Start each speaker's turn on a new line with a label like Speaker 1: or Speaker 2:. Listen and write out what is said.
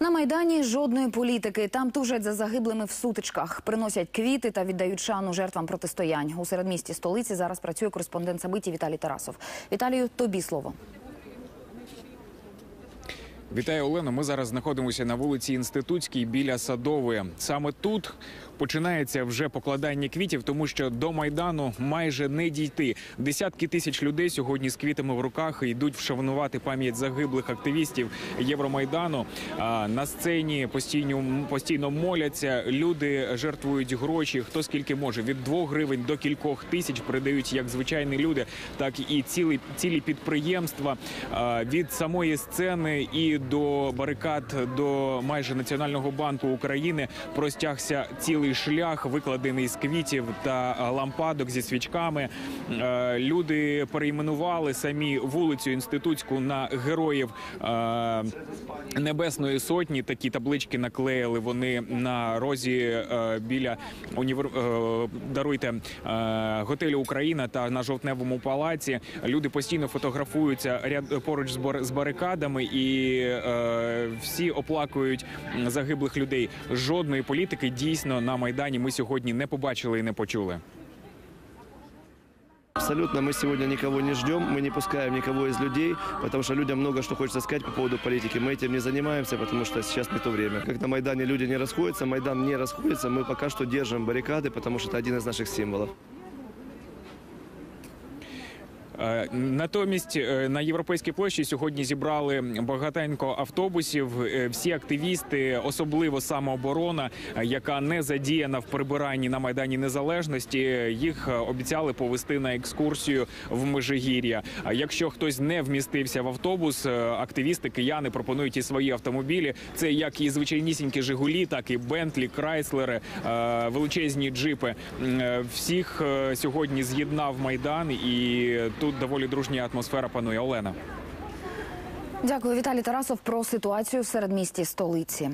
Speaker 1: На майдані жодної політики. Там тужать за загиблими в сутичках, приносять квіти та віддають шану жертвам протистоянь. У середмісті столиці зараз працює кореспондент Сабиті Віталій Тарасов. Віталію, тобі слово.
Speaker 2: Вітаю, Олено. Ми зараз знаходимося на вулиці Інститутській біля Садової. Саме тут починається вже покладання квітів, тому що до майдану майже не дійти. Десятки тисяч людей сьогодні з квітами в руках йдуть вшанувати пам'ять загиблих активістів Євромайдану. На сцені постійно постійно моляться. Люди жертвують гроші. Хто скільки може від 2 гривень до кількох тисяч передають як звичайні люди, так і цілі цілі підприємства від самої сцени і до барикад до майже Національного банку України простягся цілий шлях, викладений з квітів та лампадок зі свічками. Е, Люди перейменували самі вулицю інститутську на героїв е, Небесної Сотні. Такі таблички наклеїли вони на розі е, біля універ... даруйте готелю Україна та на жовтневому палаці. Люди постійно фотографуються ряд поруч з барикадами, і е, всі оплакують м, загиблих людей. Жодної політики дійсно на майдані ми сьогодні не побачили і не почули.
Speaker 3: Абсолютно мы сегодня никого не ждем, мы не пускаем никого из людей, потому что людям много что хочется сказать по поводу политики. Мы этим не занимаемся, потому что сейчас не то время. Как на Майдане люди не расходятся, Майдан не расходится, мы пока что держим баррикады, потому что это один из наших символов.
Speaker 2: Е, Натомість е, на європейській площі сьогодні зібрали багатенько автобусів. Е, Всі активісти, особливо самооборона, яка не задіяна в прибиранні на майдані незалежності. Їх обіцяли повести на екскурсію в Межигір'я. Якщо хтось не вмістився в автобус, активісти кияни пропонують і свої автомобілі. Це як і звичайнісінькі Жигулі, так і Бентлі, Крайслери, величезні джипи. Всіх сьогодні з'єднав майдан, і тут доволі дружня атмосфера панує Олена.
Speaker 1: Дякую, Віталій Тарасов, про ситуацію в середмісті столиці.